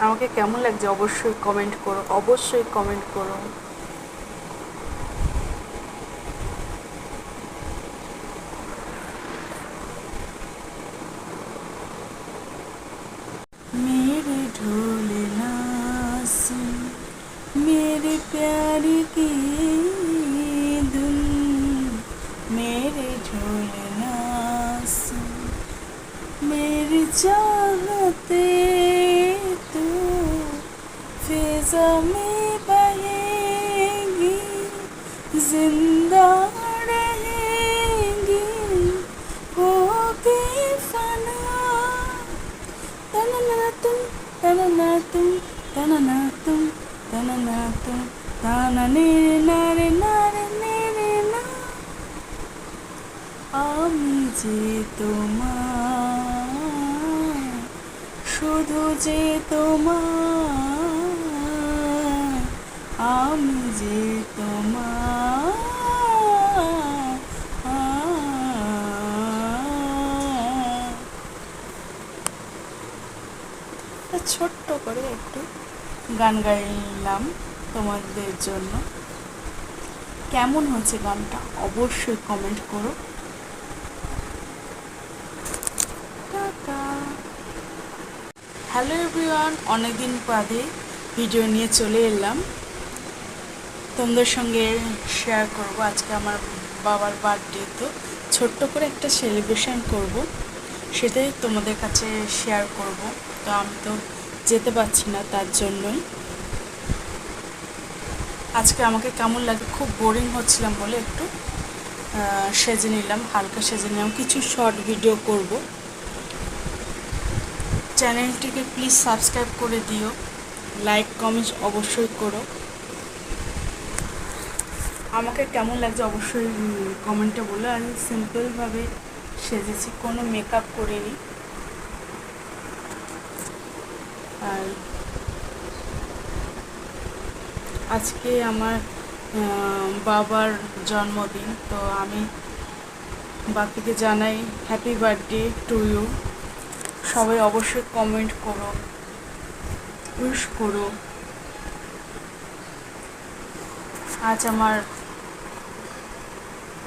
আমাকে কেমন লাগছে অবশ্যই কমেন্ট করো অবশ্যই কমেন্ট করো। tananatum, tananatum, tananatum, tananatum, tananere nare nare nere na. আমি যে তোমার শুধু যে তোমার আমি যে তোমার করে একটু গান গাইলাম তোমাদের জন্য। কেমন হয়েছে গানটা? অবশ্যই কমেন্ট করো। হ্যালো এভরিওয়ান অনেকদিন বাদে ভিডিও নিয়ে চলে এলাম। তোমাদের সঙ্গে শেয়ার করব। আজকে আমার বাবার বার্থডে তো। ছোট্ট করে একটা সেলিব্রেশন করব। সেটাই তোমাদের কাছে শেয়ার করব। তো আমি তো যেতে পারছি না তার জন্যই। আজকে আমাকে কেমন লাগে, খুব বোরিং হচ্ছিলাম বলে একটু। সেজে নিলাম, হালকা সেজে নিলাম, কিছু শর্ট ভিডিও করব। চ্যানেলটিকে প্লিজ সাবস্ক্রাইব করে দিও লাইক কমেন্ট অবশ্যই করো। আমাকে কেমন লাগছে অবশ্যই কমেন্টে বলো। আমি সিম্পলভাবে সেজেছি, কোনো মেকআপ করিনি। আর আজকে আমার বাবার জন্মদিন, তো আমি বাকিকে জানাই হ্যাপি বার্থডে টু ইউ সবাই অবশ্যই কমেন্ট করো উইশ করো। আজ আমার,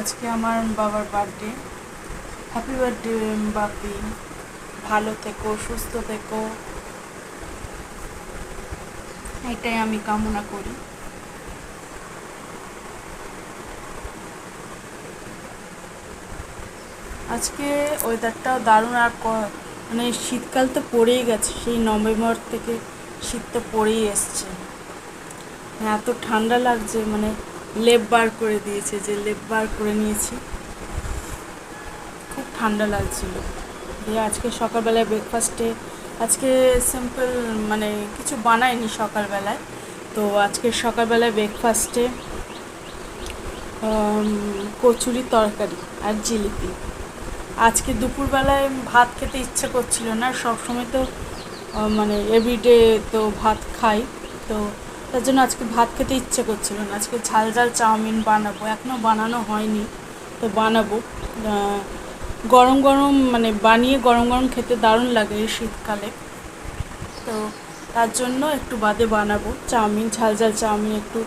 আজকে আমার বাবার বার্থডে হ্যাপি বার্থডে বাপি। ভালো থেকো, সুস্থ থেকো। এটাই আমি কামনা করি। আজকে ওয়েদারটাও দারুণ আর মানে শীতকাল তো পড়েই গেছে, সেই নভেম্বর থেকে শীত তো পড়েই এসছে। মানে এত ঠান্ডা লাগছে মানে লেপ বার করে দিয়েছে, যে লেপ বার করে নিয়েছি। খুব ঠান্ডা লাগছিল। দিয়ে আজকে সকালবেলায় ব্রেকফাস্টে আজকে সিম্পল মানে কিছু বানাইনি সকালবেলায়। তো আজকে সকালবেলায় ব্রেকফাস্টে কচুরি তরকারি আর জিলিপি। আজকে দুপুরবেলায় ভাত খেতে ইচ্ছে করছিল না সব সময় তো মানে এভরিডে তো ভাত খাই। তো তার জন্য আজকে ভাত খেতে ইচ্ছে করছিল না। আজকে ঝাল ঝাল চাউমিন বানাবো। এখনও বানানো হয়নি, তো বানাবো। গরম গরম মানে বানিয়ে গরম গরম খেতে দারুণ লাগে এই শীতকালে। তো তার জন্য একটু বাদে বানাবো চাউমিন, ঝাল ঝাল চাউমিন, একটু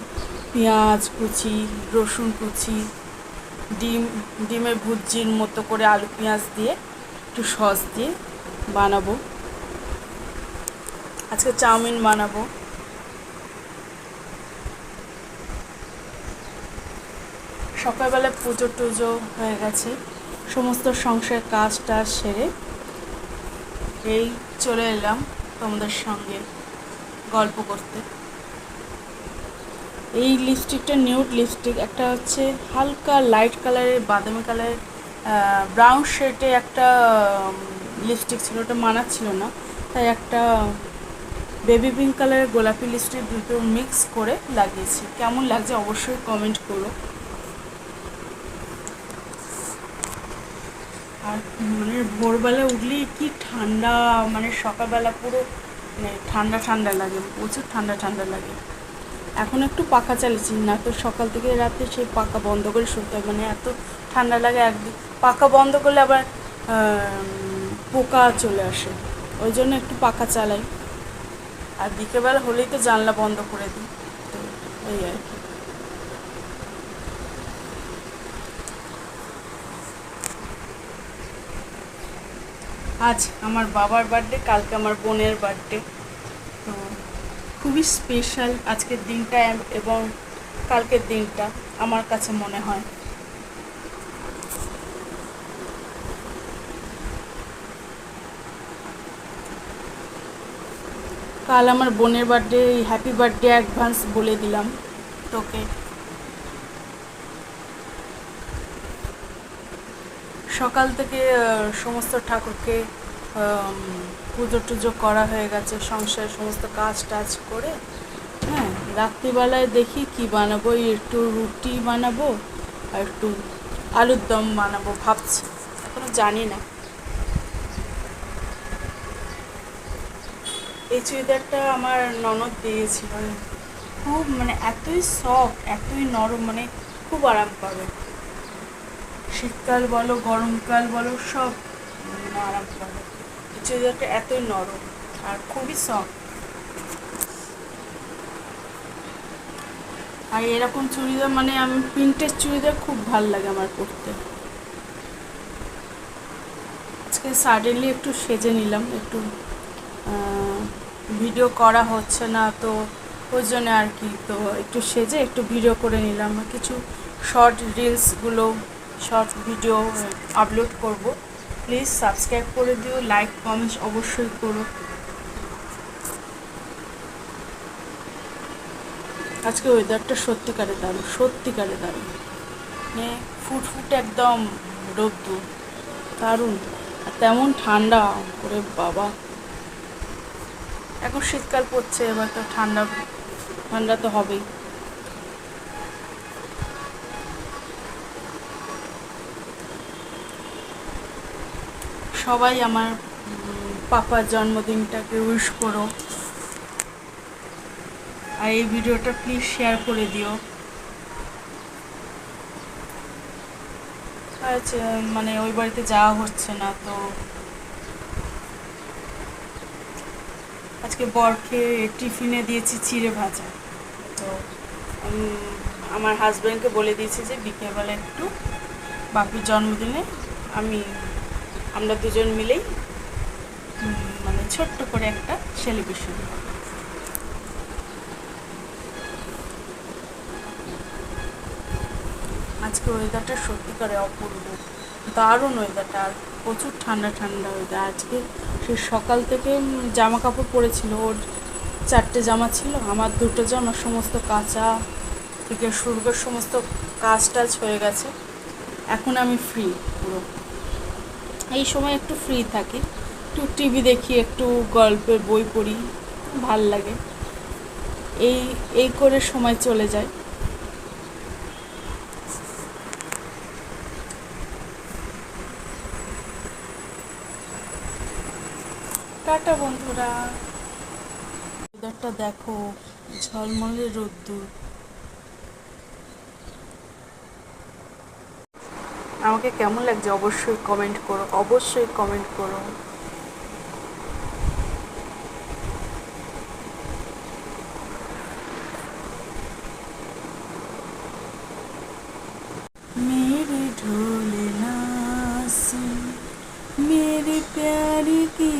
পেঁয়াজ কুচি, রসুন কুচি, ডিম, ডিমের ভুজির মতো করে আলু পেঁয়াজ দিয়ে একটু সস দিয়ে বানাবো। আজকে চাউমিন বানাবো। সকালবেলা পুজো টুজো হয়ে গেছে। সমস্ত সংসার কাজ টাজ সেরে এই চলে এলাম তোমাদের সঙ্গে গল্প করতে। এই লিপস্টিকটা নিউড লিপস্টিক একটা হচ্ছে হালকা লাইট কালারের বাদামি কালারের ব্রাউন শেডে একটা লিপস্টিক ছিল, ওটা মানাচ্ছিল না। তাই একটা বেবি পিঙ্ক কালারের গোলাপি লিপস্টিক দুটো মিক্স করে লাগিয়েছি। কেমন লাগছে অবশ্যই কমেন্ট করো। আর মানে ভোরবেলা উঠলেই কি ঠান্ডা মানে সকালবেলা পুরো মানে ঠান্ডা ঠান্ডা লাগে, প্রচুর ঠান্ডা ঠান্ডা লাগে। এখন একটু পাখা চালিয়েছি, না তো সকাল থেকে রাতে সেই পাখা বন্ধ করে শুতে হয় মানে এত ঠান্ডা লাগে একদিন পাখা বন্ধ করলে আবার পোকা চলে আসে, ওই জন্য একটু পাখা চালাই। আর বিকেলবেলা হলেই তো জানলা বন্ধ করে দিই, তো এই আর কি। আজ আমার বাবার বার্থডে কালকে আমার বোনের বার্থডে তো খুবই স্পেশাল আজকের দিনটা এবং কালকের দিনটা আমার কাছে মনে হয়। কাল আমার বোনের বার্থডে হ্যাপি বার্থডে অ্যাডভান্স বলে দিলাম তোকে। সকাল থেকে সমস্ত ঠাকুরকে পুজো টুজো করা হয়ে গেছে সংসারের সমস্ত কাজ টাজ করে হ্যাঁ রাত্রিবেলায় দেখি কি বানাবো, একটু রুটি বানাবো আর একটু আলুর দম বানাবো ভাবছি, এখনও জানি না। এই চুড়িদারটা আমার ননদ দিয়েছিল। খুব মানে এতই সফট এতই নরম মানে খুব আরাম পাবে। শীতকাল বলো, গরমকাল বলো, সব আরাম পাবে চুড়িদারটা এতই নরম আর খুবই সফট আর এরকম চুড়িদার মানে আমি প্রিন্টের চুড়িদার খুব ভালো লাগে আমার পরতে। আজকে সাডেনলি একটু সেজে নিলাম, একটু ভিডিও করা হচ্ছে না, তো ওই জন্য আর কি, তো একটু সেজে একটু ভিডিও করে নিলাম। কিছু শর্ট রিলসগুলো শর্ট ভিডিও আপলোড করব। প্লিজ সাবস্ক্রাইব করে দিও লাইক কমেন্টস অবশ্যই করো। আজকে ওয়েদারটা সত্যিকারে দারুণ সত্যিকারে দারুণ। মানে ফুটফুট একদম রোদ্দুর, দারুণ। আর তেমন ঠান্ডা করে বাবা। এখন শীতকাল পড়ছে, এবার তো ঠান্ডা ঠান্ডা তো হবেই। সবাই আমার পাপার জন্মদিনটাকে উইশ করো। আর এই ভিডিওটা প্লিজ শেয়ার করে দিও। মানে ওই বাড়িতে যাওয়া হচ্ছে না, তো আজকে বরকে টিফিনে দিয়েছি চিড়ে ভাজা। তো আমার হাজব্যান্ডকে বলে দিয়েছি যে বিকেলবেলা একটু বাপির জন্মদিনে আমি আমরা দুজন মিলেই মানে ছোট্ট করে একটা সেলিব্রেশন আজকে ওয়েদারটা সত্যিকারে অপূর্ব। দারুণ ওয়েদারটা আর প্রচুর ঠান্ডা ঠান্ডা ওয়েদার আজকে সে সকাল থেকে জামা কাপড় পরেছিল, ওর চারটে জামা ছিল, আমার দুটো জামা, সমস্ত কাঁচা থেকে শুরু করে সমস্ত কাজ টাজ হয়ে গেছে। এখন আমি ফ্রি পুরো। এই সময় একটু ফ্রি থাকি। একটু টিভি দেখি, একটু গল্পের বই পড়ি, ভালো লাগে। এই এই করে সময় চলে যায়। টাটা বন্ধুরা। ওয়েদারটা দেখো, ঝলমলে রোদ্দুর। আমাকে কেমন লাগছে অবশ্যই কমেন্ট করো, অবশ্যই কমেন্ট করো। মেরে ঢোলে মেরে প্যারি কি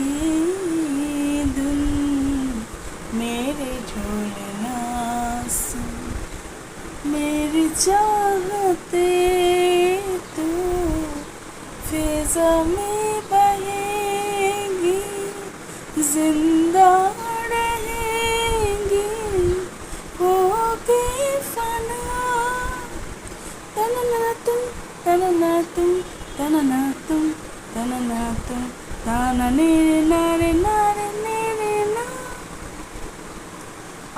ধুন মেরে ঢোলে মেরে फिजा में बहेगी जिंदा रहेगी होगी फना तननातुम तननातुम तननातुम तननातुम ताना नेरे नारे नारे नेरे না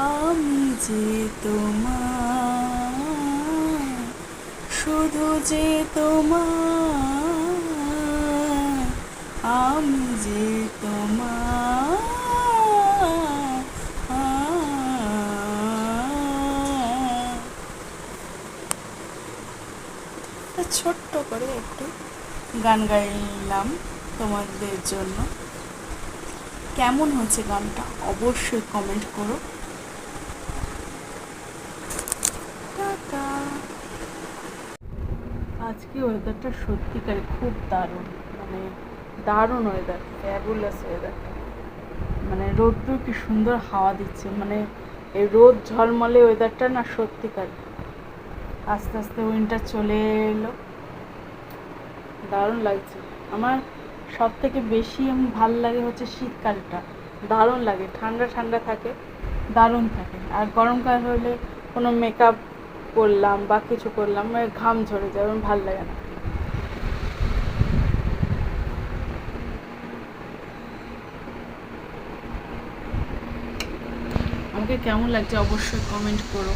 আমি যে তোমার শুধু যে তোমার আমি যে তোমার ছোট্ট করে একটু গান গাইলাম তোমাদের জন্য। কেমন হয়েছে গানটা অবশ্যই কমেন্ট করো। আজকে ওয়েদারটা সত্যিকার খুব দারুণ মানে দারুণ ওয়েদার ফ্যাবুলাস ওয়েদার মানে রোদ্দুর কি সুন্দর হাওয়া দিচ্ছে মানে এই রোদ ঝলমলে ওয়েদারটা না সত্যিকার। আস্তে আস্তে উইন্টার চলে এলো। দারুণ লাগছে। আমার সব থেকে বেশি আমি ভালো লাগে হচ্ছে শীতকালটা। দারুণ লাগে, ঠান্ডা ঠান্ডা থাকে, দারুণ থাকে। আর গরমকাল হলে কোনো মেকআপ করলাম বা কিছু করলাম মানে ঘাম ঝরে যায় ভালো লাগে না। আমাকে কেমন লাগছে অবশ্যই কমেন্ট করো।